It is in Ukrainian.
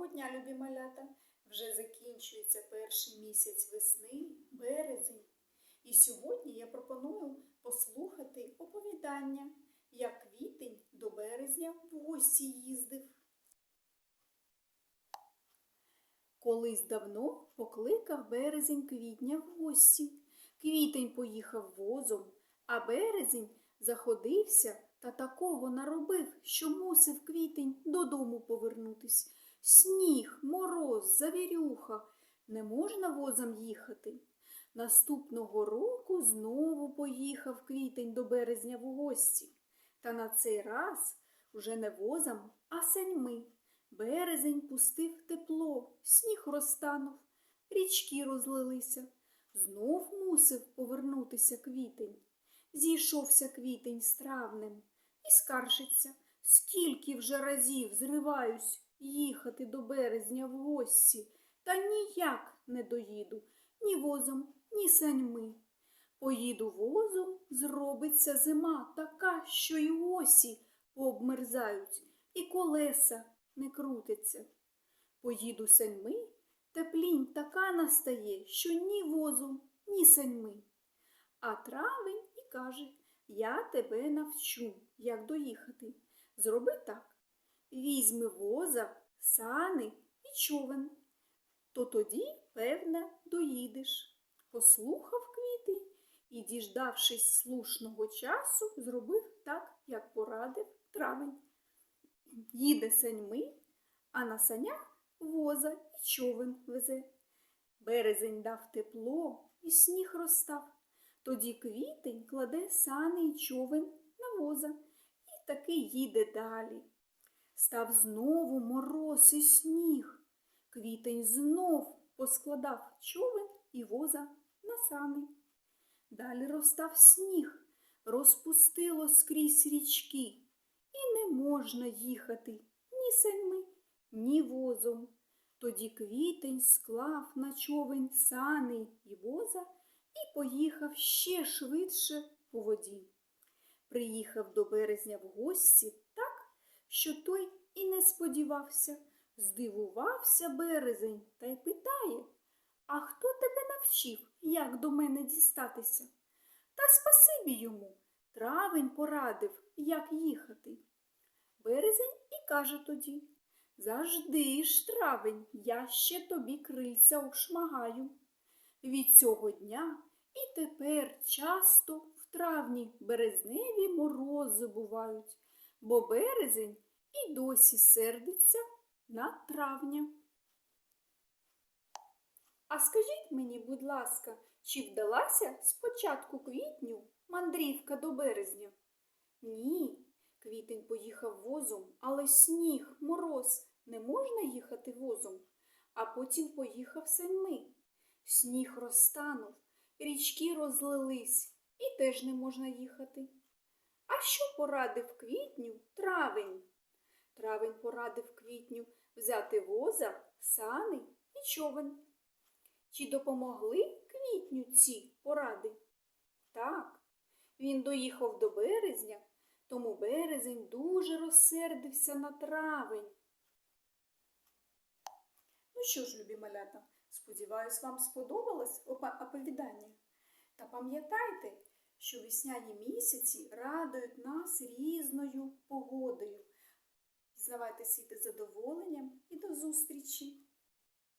Доброго дня, любі малята! Вже закінчується перший місяць весни, березень. І сьогодні я пропоную послухати оповідання, як квітень до березня в гості їздив. Колись давно покликав березень квітня в гості. Квітень поїхав возом, а березень заходився та такого наробив, що мусив квітень додому повернутись. Сніг, мороз, завірюха. Не можна возом їхати. Наступного року знову поїхав квітень до березня в гості. Та на цей раз уже не возом, а саньми. Березень пустив тепло, сніг розтанув, річки розлилися. Знов мусив повернутися квітень. Зійшовся квітень з травнем і скаржиться, скільки вже разів зриваюсь їхати до березня в гості, та ніяк не доїду ні возом, ні саньми. Поїду возом, зробиться зима така, що й осі пообмерзають, і колеса не крутяться. Поїду саньми, теплінь така настає, що ні возом, ні саньми. А травень і каже, я тебе навчу, як доїхати. Зроби так. Візьми воза, сани і човен. То тоді, певне, доїдеш. Послухав квітень і, діждавшись слушного часу, зробив так, як порадив травень. Їде саньми, а на санях воза і човен везе. Березень дав тепло і сніг розстав. Тоді квітень кладе сани й човен на воза і таки їде далі. Став знову мороз і сніг. Квітень знов поскладав човен і воза на сани. Далі розстав сніг, розпустило скрізь річки, і не можна їхати ні саньми, ні возом. Тоді квітень склав на човен сани й воза і поїхав ще швидше по воді. Приїхав до березня в гості так, що той і не сподівався. Здивувався березень та й питає А хто тебе навчив, як до мене дістатися? Та спасибі йому. Травень порадив, як їхати. Березень і каже тоді Завжди ж, травень, я ще тобі крильця обшмагаю. Від цього дня і тепер часто в травні березневі морози бувають, бо березень і досі сердиться на травня. А скажіть мені, будь ласка, чи вдалася спочатку квітню мандрівка до березня? Ні, квітень поїхав возом, але сніг, мороз, не можна їхати возом, а потім поїхав саньми. Сніг розтанув, річки розлились і теж не можна їхати. А що порадив квітню травень? Травень порадив квітню взяти воза, сани і човен. Чи допомогли квітню ці поради? Так, він доїхав до березня, тому березень дуже розсердився на травень. Ну що ж, любі малята, сподіваюсь, вам сподобалось оповідання. Та пам'ятайте, що весняні місяці радують нас різною погодою. Дізнавайте світи задоволенням і до зустрічі!